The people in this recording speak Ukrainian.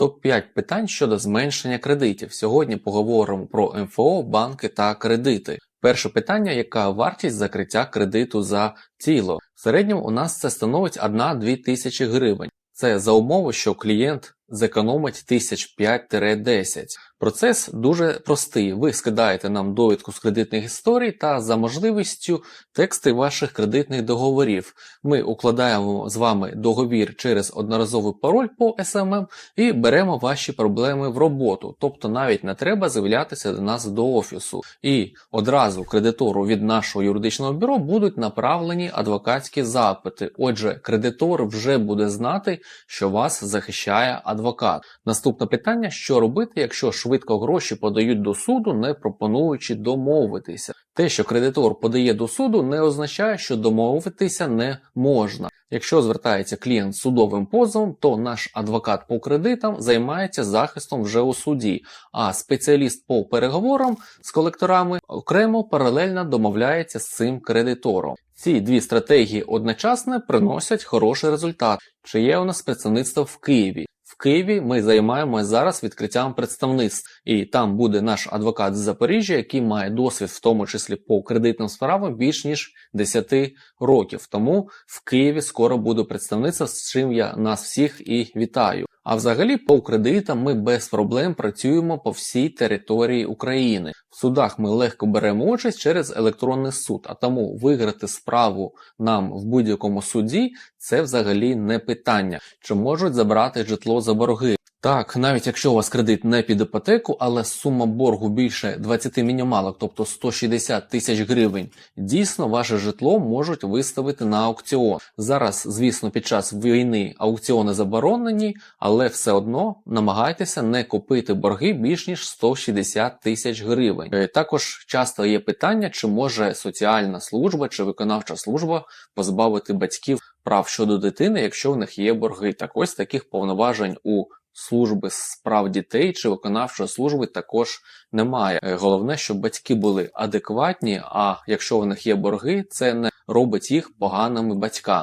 Топ-5 питань щодо зменшення кредитів. Сьогодні поговоримо про МФО, банки та кредити. Перше питання: яка вартість закриття кредиту за тіло? В середньому у нас це становить 1-2 тисячі гривень. Це за умови, що клієнт зекономить тисяч 5-10. Процес дуже простий. Ви скидаєте нам довідку з кредитних історій та за можливістю тексти ваших кредитних договорів. Ми укладаємо з вами договір через одноразовий пароль по SMM і беремо ваші проблеми в роботу. Тобто навіть не треба з'являтися до нас до офісу. І одразу кредитору від нашого юридичного бюро будуть направлені адвокатські запити. Отже, кредитор вже буде знати, що вас захищає адвокат. Наступне питання: що робити, якщо швидко гроші подають до суду, не пропонуючи домовитися. Те, що кредитор подає до суду, не означає, що домовитися не можна. Якщо звертається клієнт з судовим позовом, то наш адвокат по кредитам займається захистом вже у суді, а спеціаліст по переговорам з колекторами окремо паралельно домовляється з цим кредитором. Ці дві стратегії одночасно приносять хороший результат. Чи є у нас представництво в Києві? Києві ми займаємося зараз відкриттям представництв, і там буде наш адвокат з Запоріжжя, який має досвід, в тому числі по кредитним справам, більш ніж 10 років. Тому в Києві скоро буде представництво, з чим я нас всіх і вітаю. А взагалі, по кредитам ми без проблем працюємо по всій території України. В судах ми легко беремо участь через електронний суд, а тому виграти справу нам в будь-якому суді це взагалі не питання, чи можуть забрати житло за борги. Так, навіть якщо у вас кредит не під іпотеку, але сума боргу більше 20 мінімалок, тобто 160 тисяч гривень, дійсно ваше житло можуть виставити на аукціон. Зараз, звісно, під час війни аукціони заборонені, але все одно намагайтеся не купити борги більш ніж 160 тисяч гривень. Е, Також часто є питання, чи може соціальна служба чи виконавча служба позбавити батьків прав щодо дитини, якщо в них є борги. Так ось таких повноважень у служби справ дітей чи виконавчої служби також немає. Е, Головне, щоб батьки були адекватні. А якщо в них є борги, це не робить їх поганими батьками.